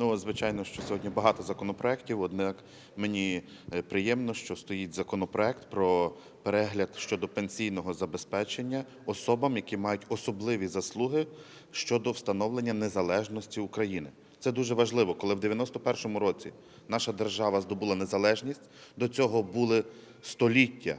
Ну, звичайно, що сьогодні багато законопроєктів, однак мені е, приємно, що стоїть законопроект про перегляд щодо пенсійного забезпечення особам, які мають особливі заслуги щодо встановлення незалежності України. Це дуже важливо, коли в 91-му році наша держава здобула незалежність, до цього були століття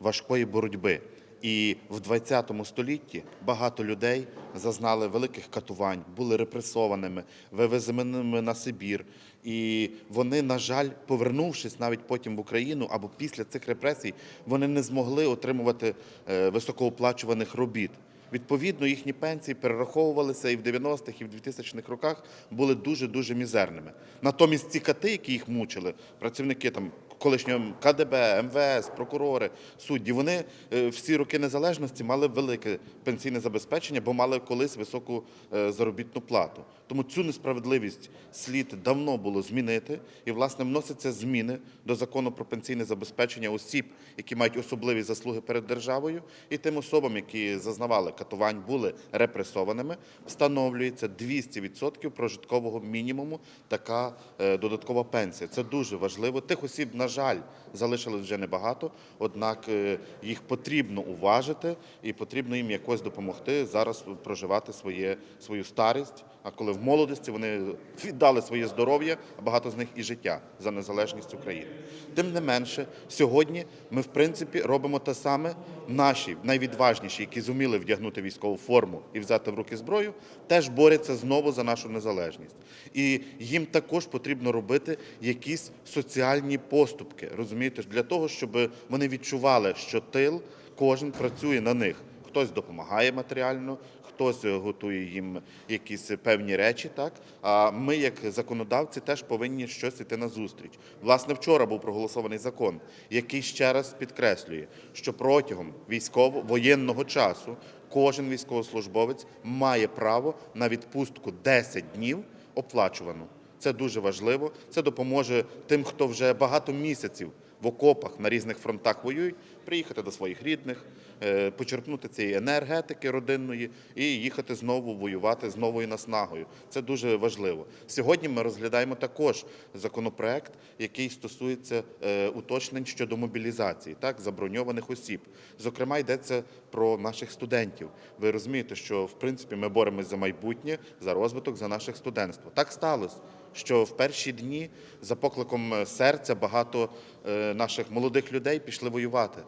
важкої боротьби. І в 20 столітті багато людей зазнали великих катувань, були репресованими, вивезеними на Сибір. І вони, на жаль, повернувшись навіть потім в Україну або після цих репресій, вони не змогли отримувати е, високооплачуваних робіт. Відповідно, їхні пенсії перераховувалися і в 90-х, і в 2000-х роках були дуже-дуже мізерними. Натомість ці кати, які їх мучили, працівники там колишнього КДБ, МВС, прокурори, судді, вони е, всі роки незалежності мали велике пенсійне забезпечення, бо мали колись високу е, заробітну плату. Тому цю несправедливість слід давно було змінити, і власне вносяться зміни до закону про пенсійне забезпечення осіб, які мають особливі заслуги перед державою, і тим особам, які зазнавали катувань, були репресованими, встановлюється 200% прожиткового мінімуму така е, додаткова пенсія. Це дуже важливо. Тих осіб, на жаль, залишилось вже небагато, однак е, їх потрібно уважити і потрібно їм якось допомогти зараз проживати своє, свою старість. А коли в молодості вони віддали своє здоров'я, а багато з них і життя за незалежність України. Тим не менше, сьогодні ми в принципі робимо те саме. Наші найвідважніші, які зуміли вдягнути військову форму і взяти в руки зброю, теж борються знову за нашу незалежність. І їм також потрібно робити якісь соціальні поступки, розумієте, для того, щоб вони відчували, що тил кожен працює на них. Хтось допомагає матеріально, хтось е, готує їм якісь певні речі. Так а ми, як законодавці, теж повинні щось іти на зустріч. Власне, вчора був проголосований закон, який ще раз підкреслює, що протягом військово-воєнного часу кожен військовослужбовець має право на відпустку 10 днів оплачувану. Це дуже важливо. Це допоможе тим, хто вже багато місяців в окопах на різних фронтах воюють, приїхати до своїх рідних, е, почерпнути цієї енергетики родинної і їхати знову воювати з новою наснагою. Це дуже важливо. Сьогодні ми розглядаємо також законопроект, який стосується е, уточнень щодо мобілізації, так заброньованих осіб. Зокрема, йдеться про наших студентів. Ви розумієте, що в принципі ми боремось за майбутнє, за розвиток, за наше студентство. Так сталося що в перші дні за покликом е, серця багато е, наших молодих людей пішли воювати.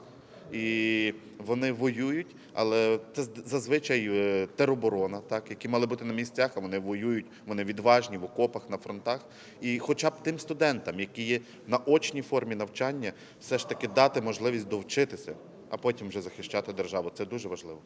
І вони воюють, але це зазвичай е, тероборона, так, які мали бути на місцях, а вони воюють, вони відважні в окопах, на фронтах. І хоча б тим студентам, які є на очній формі навчання, все ж таки дати можливість довчитися, а потім вже захищати державу. Це дуже важливо.